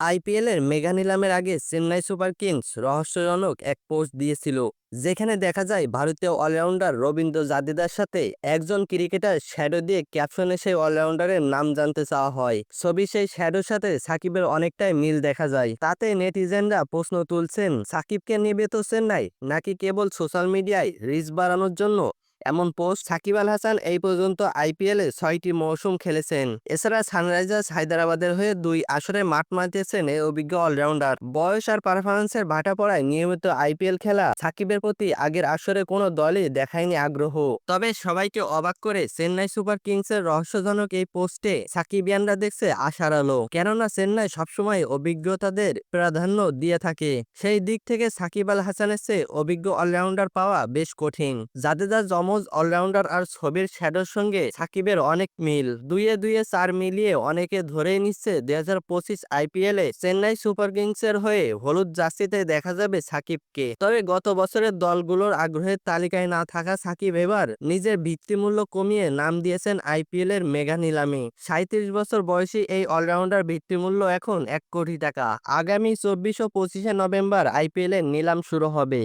আইপিএলের মেগা নিলামের আগে Chennai super Kings রহস্যজনক এক পোস্ট দিয়েছিল, যেখানে দেখা যায় ভারতীয় অলরাউন্ডার রবীন্দ্র জাদেদার সাথে একজন ক্রিকেটার শ্যাডো দিয়ে ক্যাপশনে সেই অলরাউন্ডারের নাম জানতে চাওয়া হয়। ছবি সেই শ্যাডোর সাথে সাকিবের অনেকটাই মিল দেখা যায়। তাতে নেটিজেনরা প্রশ্ন তুলছেন, সাকিবকে নেবে তো চেন্নাই নাকি কেবল সোশ্যাল মিডিয়ায় রিচ বাড়ানোর জন্য এমন পোস্ট সাকিব আল হাসান এই পর্যন্ত আইপিএলে ছয়টি মৌসুম খেলেছেন। এছাড়া সানরাইজার্স হায়দ্রাবাদের হয়ে দুই আসরে মাঠ মাতিয়েছেন এই অভিজ্ঞ অলরাউন্ডার। বয়স আর পারফরমেন্সের ভাটা পড়ায় নিয়মিত আইপিএল খেলা সাকিবের প্রতি আগের আসরে কোনো দলই দেখায়নি আগ্রহ। তবে সবাইকে অবাক করে চেন্নাই সুপার কিংসের রহস্যজনক এই পোস্টে সাকিবিয়ানরা দেখছে আশার আলো। কেননা চেন্নাই সবসময় অভিজ্ঞতাদের প্রাধান্য দিয়ে থাকে। সেই দিক থেকে সাকিব আল হাসানের চেয়ে অভিজ্ঞ অলরাউন্ডার পাওয়া বেশ কঠিন। জাদেজা যমজ অলরাউন্ডার আর ছবির শ্যাডোর সঙ্গে সাকিবের অনেক মিল। দুইয়ে দুইয়ে চার মিলিয়ে অনেকে ধরেই নিচ্ছে দুই হাজার পঁচিশ আইপিএলে চেন্নাই সুপার কিংসের হয়ে হলুদ জার্সিতে দেখা যাবে সাকিবকে। তবে গত বছরের দলগুলোর আগ্রহের তালিকায় না থাকা সাকিব এবার নিজের ভিত্তিমূল্য কমিয়ে নাম দিয়েছেন আইপিএল এর মেগা নিলামে। সাঁত্রিশ বছর বয়সী এই অলরাউন্ডার ভিত্তিমূল্য এখন এক কোটি টাকা। আগামী চব্বিশ ও পঁচিশে নভেম্বর আইপিএল এর নিলাম শুরু হবে।